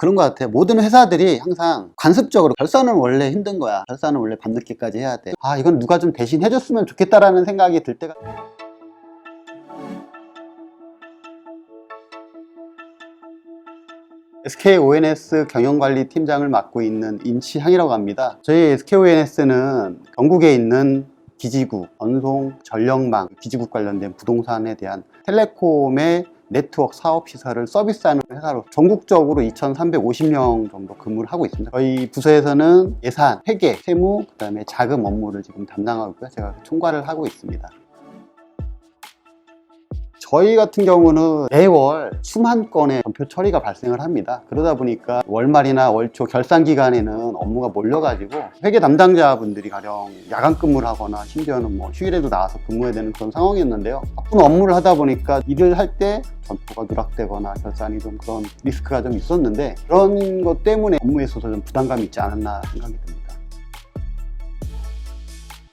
그런 것 같아요. 모든 회사들이 항상 관습적으로 결산은 원래 힘든 거야. 결산은 원래 밤늦게까지 해야 돼. 아, 이건 누가 좀 대신 해줬으면 좋겠다라는 생각이 들 때가. SKONS 경영관리 팀장을 맡고 있는 임치향이라고 합니다. 저희 SKONS는 전국에 있는 기지국, 전송, 전력망, 기지국 관련된 부동산에 대한 텔레콤의 네트워크 사업 시설을 서비스하는 회사로 전국적으로 2,350명 정도 근무를 하고 있습니다. 저희 부서에서는 예산, 회계, 세무, 그다음에 자금 업무를 지금 담당하고 있고요. 제가 총괄을 하고 있습니다. 저희 같은 경우는 매월 수만 건의 전표 처리가 발생을 합니다. 그러다 보니까 월말이나 월초 결산 기간에는 업무가 몰려가지고 회계 담당자분들이 가령 야간 근무를 하거나 심지어는 뭐 휴일에도 나와서 근무해야 되는 그런 상황이었는데요. 바쁜 업무를 하다 보니까 일을 할 때 전표가 누락되거나 결산이 좀 그런 리스크가 좀 있었는데 그런 것 때문에 업무에 있어서 좀 부담감이 있지 않았나 생각이 듭니다.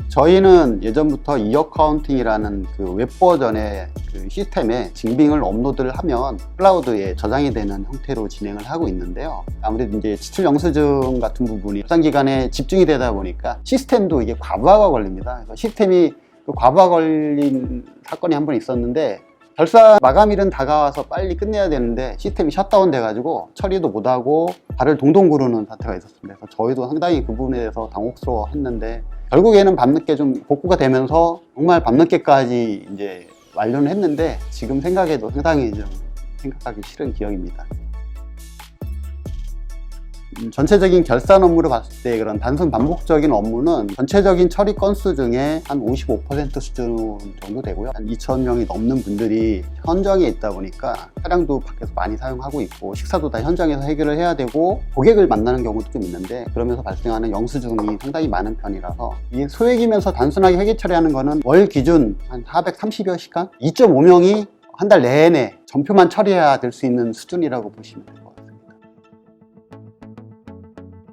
저희는 예전부터 이어카운팅이라는 그 웹버전의 그 시스템에 징빙을 업로드를 하면 클라우드에 저장이 되는 형태로 진행을 하고 있는데요. 아무래도 이제 지출 영수증 같은 부분이 협상 기간에 집중이 되다 보니까 시스템도 이게 과부하가 걸립니다. 시스템이 그 과부하 걸린 사건이 한 번 있었는데 결사 마감일은 다가와서 빨리 끝내야 되는데 시스템이 셧다운 돼가지고 처리도 못하고 발을 동동 구르는 사태가 있었습니다. 그래서 저희도 상당히 그 부분에 대해서 당혹스러워 했는데 결국에는 밤늦게 좀 복구가 되면서 정말 밤늦게까지 이제 완료를 했는데 지금 생각해도 상당히 좀 생각하기 싫은 기억입니다. 음, 전체적인 결산 업무를 봤을 때 그런 단순 반복적인 업무는 전체적인 처리 건수 중에 한 55% 수준 정도 되고요. 한 2,000명이 넘는 분들이 현장에 있다 보니까 차량도 밖에서 많이 사용하고 있고 식사도 다 현장에서 해결을 해야 되고 고객을 만나는 경우도 좀 있는데 그러면서 발생하는 영수증이 상당히 많은 편이라서 이게 소액이면서 단순하게 회계 처리하는 거는 월 기준 한 430여 시간? 2.5명이 한 달 내내 전표만 처리해야 될 수 있는 수준이라고 보시면 돼요.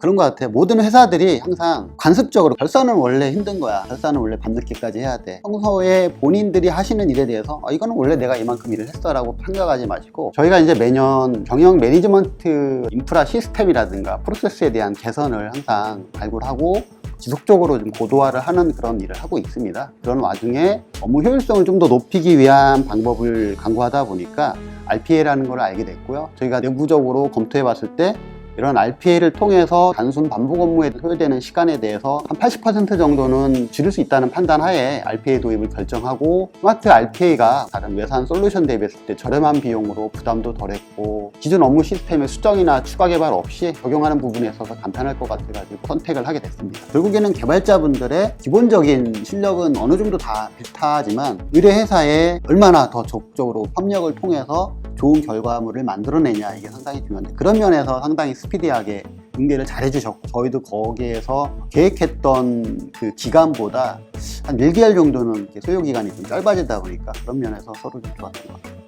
그런 것 같아요. 모든 회사들이 항상 관습적으로 결산은 원래 힘든 거야. 결산은 원래 밤늦게까지 해야 돼. 평소에 본인들이 하시는 일에 대해서 아, 이거는 원래 내가 이만큼 일을 했어 라고 생각하지 마시고 저희가 이제 매년 경영 매니지먼트 인프라 시스템이라든가 프로세스에 대한 개선을 항상 발굴하고 지속적으로 좀 고도화를 하는 그런 일을 하고 있습니다. 그런 와중에 업무 효율성을 좀 더 높이기 위한 방법을 강구하다 보니까 RPA라는 걸 알게 됐고요. 저희가 내부적으로 검토해 봤을 때 이런 RPA를 통해서 단순 반복 업무에 소요되는 시간에 대해서 한 80% 정도는 줄일 수 있다는 판단 하에 RPA 도입을 결정하고 스마트 RPA가 다른 외산 솔루션 대비했을 때 저렴한 비용으로 부담도 덜했고 기존 업무 시스템의 수정이나 추가 개발 없이 적용하는 부분에 있어서 간편할 것 같아가지고 선택을 하게 됐습니다. 결국에는 개발자분들의 기본적인 실력은 어느 정도 다 비슷하지만 의뢰 회사에 얼마나 더 적극적으로 협력을 통해서 좋은 결과물을 만들어내냐 이게 상당히 중요한데 그런 면에서 상당히 스피디하게 응대를 잘 해주셨고 저희도 거기에서 계획했던 그 기간보다 한 1개월 정도는 소요 기간이 좀 짧아지다 보니까 그런 면에서 서로 좀 좋았던 것 같아요.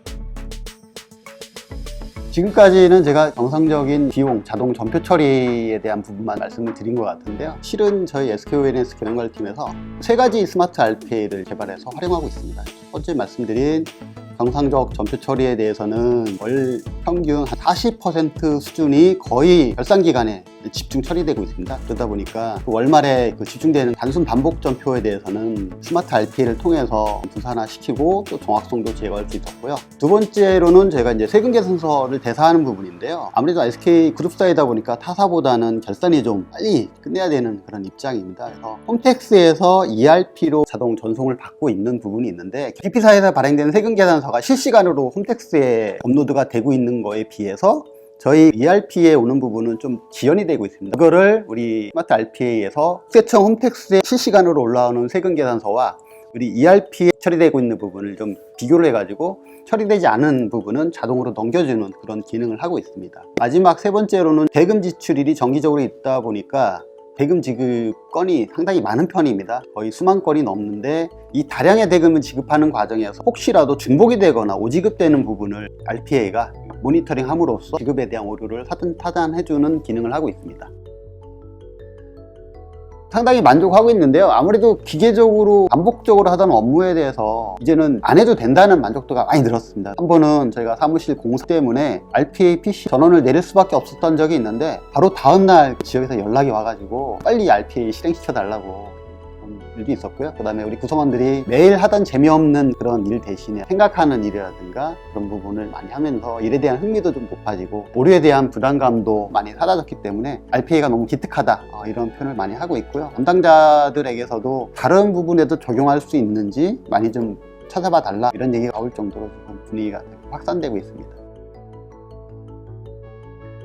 지금까지는 제가 정상적인 비용, 자동 전표 처리에 대한 부분만 말씀을 드린 것 같은데요. 실은 저희 SKONS 경영관리팀에서 세 가지 스마트 RPA를 개발해서 활용하고 있습니다. 첫 번째 말씀드린 정상적 전표 처리에 대해서는 월 평균 한 40% 수준이 거의 결산 기간에 집중 처리되고 있습니다. 그러다 보니까 그 월말에 그 집중되는 단순 반복 전표에 대해서는 스마트 RPA를 통해서 분산화시키고 또 정확성도 제거할 수 있었고요. 두 번째로는 제가 이제 세금 계산서를 대사하는 부분인데요. 아무래도 SK 그룹사이다 보니까 타사보다는 결산이 좀 빨리 끝내야 되는 그런 입장입니다. 그래서 홈택스에서 ERP로 자동 전송을 받고 있는 부분이 있는데 DP사에서 발행되는 세금 계산서가 실시간으로 홈택스에 업로드가 되고 있는 거에 비해서 저희 ERP에 오는 부분은 좀 지연이 되고 있습니다. 그거를 우리 스마트 RPA에서 세청 홈택스에 실시간으로 올라오는 세금 계산서와 우리 ERP에 처리되고 있는 부분을 좀 비교를 해가지고 처리되지 않은 부분은 자동으로 넘겨주는 그런 기능을 하고 있습니다. 마지막 세 번째로는 대금 지출일이 정기적으로 있다 보니까 대금 지급 건이 상당히 많은 편입니다. 거의 수만 건이 넘는데 이 다량의 대금을 지급하는 과정에서 혹시라도 중복이 되거나 오지급되는 부분을 RPA가 모니터링 함으로써 지급에 대한 오류를 사전 타단해주는 기능을 하고 있습니다. 상당히 만족하고 있는데요. 아무래도 기계적으로 반복적으로 하던 업무에 대해서 이제는 안 해도 된다는 만족도가 많이 늘었습니다. 한 번은 저희가 사무실 공사 때문에 RPA PC 전원을 내릴 수밖에 없었던 적이 있는데 바로 다음날 지역에서 연락이 와가지고 빨리 RPA 실행시켜 달라고 일도 있었고요. 그 다음에 우리 구성원들이 매일 하던 재미없는 그런 일 대신에 생각하는 일이라든가 그런 부분을 많이 하면서 일에 대한 흥미도 좀 높아지고 오류에 대한 부담감도 많이 사라졌기 때문에 RPA가 너무 기특하다 어, 이런 표현을 많이 하고 있고요. 담당자들에게서도 다른 부분에도 적용할 수 있는지 많이 좀 찾아봐 달라 이런 얘기가 나올 정도로 지금 분위기가 확산되고 있습니다.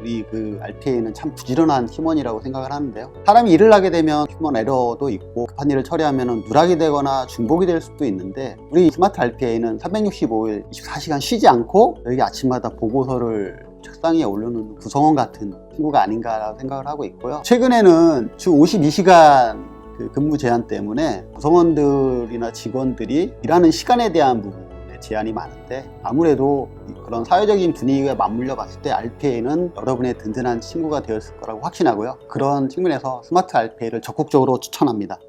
우리 그 RPA는 참 부지런한 팀원이라고 생각을 하는데요. 사람이 일을 하게 되면 휴먼 에러도 있고 급한 일을 처리하면 누락이 되거나 중복이 될 수도 있는데 우리 스마트 RPA는 365일 24시간 쉬지 않고 여기 아침마다 보고서를 책상 위에 올려놓는 구성원 같은 친구가 아닌가라고 생각을 하고 있고요. 최근에는 주 52시간 그 근무 제한 때문에 구성원들이나 직원들이 일하는 시간에 대한 부분에 제한이 많은데 아무래도 그런 사회적인 분위기가 맞물려 봤을 때 RPA는 여러분의 든든한 친구가 되었을 거라고 확신하고요. 그런 측면에서 스마트 RPA를 적극적으로 추천합니다.